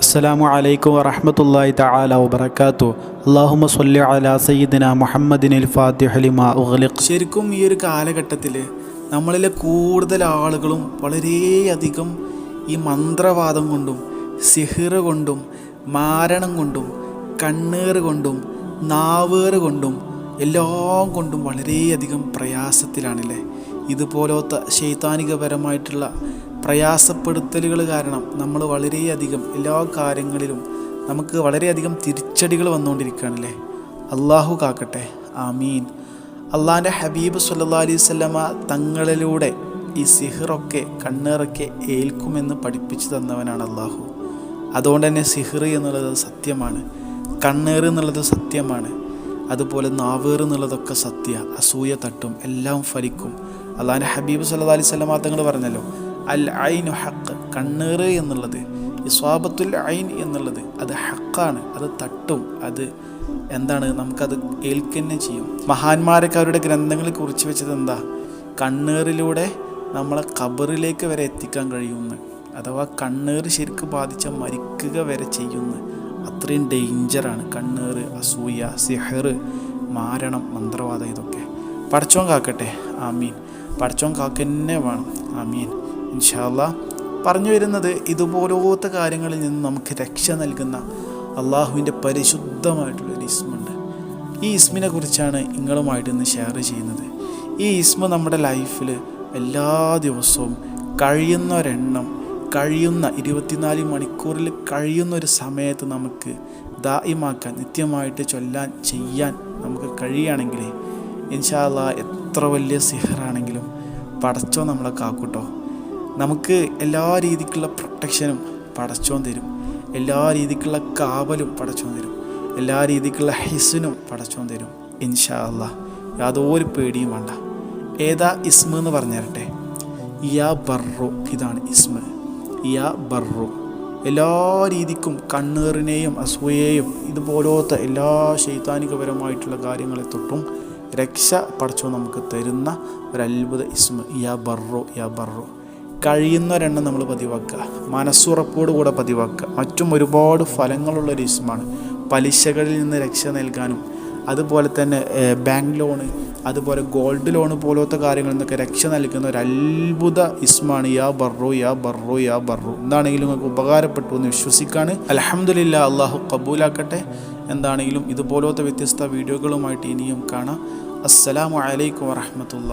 അസ്സലാമു അലൈക്കും വറഹ്മത്തുള്ളാഹി തആല വാത്തു അല്ലാഹുമ്മ സ്വല്ലി അലാ സയ്യിദിന മുഹമ്മദിനിൽ ഫാത്തിഹ ലിമാ ഉഗ്ലിഖ്. ശരിക്കും ഈ ഒരു കാലഘട്ടത്തിൽ നമ്മളിലെ കൂടുതൽ ആളുകളും വളരെയധികം ഈ മന്ത്രവാദം കൊണ്ടും സിഹിർ കൊണ്ടും മാരണം കൊണ്ടും കണ്ണേറ് കൊണ്ടും നാവേറ് കൊണ്ടും എല്ലാം കൊണ്ടും വളരെയധികം പ്രയാസത്തിലാണല്ലേ? ഇതുപോലത്തെ ശൈതാനികപരമായിട്ടുള്ള പ്രയാസപ്പെടുത്തലുകൾ കാരണം നമ്മൾ വളരെയധികം എല്ലാ കാര്യങ്ങളിലും നമുക്ക് വളരെയധികം തിരിച്ചടികൾ വന്നുകൊണ്ടിരിക്കുകയാണല്ലേ? അള്ളാഹു കാക്കട്ടെ. ആമീൻ. അള്ളാഹിന്റെ ഹബീബ് സല്ലാ അലൈഹി സ്വല്ലമ തങ്ങളിലൂടെ ഈ സിഹിറൊക്കെ കണ്ണേറൊക്കെ ഏൽക്കുമെന്ന് പഠിപ്പിച്ചു തന്നവനാണ് അള്ളാഹു അതുകൊണ്ട് തന്നെ സിഹിർ എന്നുള്ളത് സത്യമാണ്. കണ്ണേർ എന്നുള്ളത് സത്യമാണ്. അതുപോലെ നാവേർ എന്നുള്ളതൊക്കെ സത്യ. അസൂയ തട്ടും എല്ലാം ഫലിക്കും. അള്ളാഹിന്റെ ഹബീബ് സല്ലാ അലൈഹി സ്വലമ തങ്ങൾ പറഞ്ഞല്ലോ അൽ ഐനു ഹക്ക് കണ്ണേറ് എന്നുള്ളത് ഇസ്വാബത്തുൽ ഐൻ എന്നുള്ളത് അത് ഹക്കാണ് അത് തട്ടും അത് എന്താണ് നമുക്കത് ഏൽക്കന്നെ ചെയ്യും. മഹാന്മാരൊക്കെ അവരുടെ ഗ്രന്ഥങ്ങളിൽ കുറിച്ച് വെച്ചത് എന്താ? കണ്ണേറിലൂടെ നമ്മളെ കബറിലേക്ക് വരെ എത്തിക്കാൻ കഴിയുമെന്ന് അഥവാ കണ്ണേറ് ശരിക്ക് ബാധിച്ച മരിക്കുക വരെ ചെയ്യുന്നു. അത്രയും ഡേഞ്ചറാണ് കണ്ണേറ് അസൂയ സിഹർ മാരണം മന്ത്രവാദം ഇതൊക്കെ. പടച്ചോൻ കാക്കട്ടെ. ആമീൻ. കാക്ക കാക്കന്നെ വേണം. ആമീൻ. ഇൻഷാല്ല പറഞ്ഞു വരുന്നത് ഇതുപോലത്തെ കാര്യങ്ങളിൽ നിന്ന് നമുക്ക് രക്ഷ നൽകുന്ന അള്ളാഹുവിന്റെ പരിശുദ്ധമായിട്ടുള്ളൊരു ഇസ്മുണ്ട്. ഈ ഇസ്മിനെ കുറിച്ചാണ് നിങ്ങളുമായിട്ട് ഇന്ന് ഷെയർ ചെയ്യുന്നത്. ഈ ഇസ്മ നമ്മുടെ ലൈഫിൽ എല്ലാ ദിവസവും കഴിയുന്ന ഒരെണ്ണം കഴിയുന്ന ഇരുപത്തിനാല് മണിക്കൂറിൽ കഴിയുന്ന ഒരു സമയത്ത് നമുക്ക് ദായിമാക്കാൻ നിത്യമായിട്ട് ചൊല്ലാൻ ചെയ്യാൻ നമുക്ക് കഴിയുകയാണെങ്കിൽ ഇൻഷാല്ല എത്ര വലിയ സിഹറാണെങ്കിലും പടച്ചോ നമ്മളെ കാക്കൂട്ടോ. നമുക്ക് എല്ലാ രീതിക്കുള്ള പ്രൊട്ടക്ഷനും പടച്ചോൻ തരും. എല്ലാ രീതിക്കുള്ള കാവലും പടച്ചോൻ തരും. എല്ലാ രീതിക്കുള്ള ഹിസിനും പടച്ചോൻ തരും. ഇൻഷാ അല്ല യാതൊരു പേടിയും വേണ്ട. ഏതാ ഇസ്മ എന്ന് പറഞ്ഞുതരട്ടെ? യാ ബർറു ഇതാണ് ഇസ്മ. യാ ബർറു. എല്ലാ രീതിക്കും കണ്ണേറിനെയും അസൂയയെയും ഇതുപോലത്തെ എല്ലാ ശൈതാനികപരമായിട്ടുള്ള കാര്യങ്ങളെ തൊട്ടും രക്ഷ പടച്ചോ നമുക്ക് തരുന്ന ഒരു അത്ഭുത ഇസ്മ. യാ ബർറു യാ ബർറു. കഴിയുന്നവരെണ്ണം നമ്മൾ പതിവാക്കുക. മനസ്സുറപ്പോട് കൂടെ പതിവാക്കുക. മറ്റും ഒരുപാട് ഫലങ്ങളുള്ള ഒരു ഇസ്മാണ്. പലിശകളിൽ നിന്ന് രക്ഷ നൽകാനും അതുപോലെ തന്നെ ബാങ്ക് ലോണ് അതുപോലെ ഗോൾഡ് ലോണ് പോലത്തെ കാര്യങ്ങൾ നിന്നൊക്കെ രക്ഷ നൽകുന്ന ഒരു അത്ഭുത ഇസ്മാണ് യാ ബർറു യാ ബർറു യാ ബർറു എന്താണെങ്കിലും നിങ്ങൾക്ക് ഉപകാരപ്പെട്ടു എന്ന് വിശ്വസിക്കാണ്. അലഹമുല്ല അള്ളാഹു കബൂലാക്കട്ടെ. എന്താണെങ്കിലും ഇതുപോലത്തെ വ്യത്യസ്ത വീഡിയോകളുമായിട്ട് ഇനിയും കാണാം. അസ്സലാമു അലൈക്കും വറഹമത്തുള്ള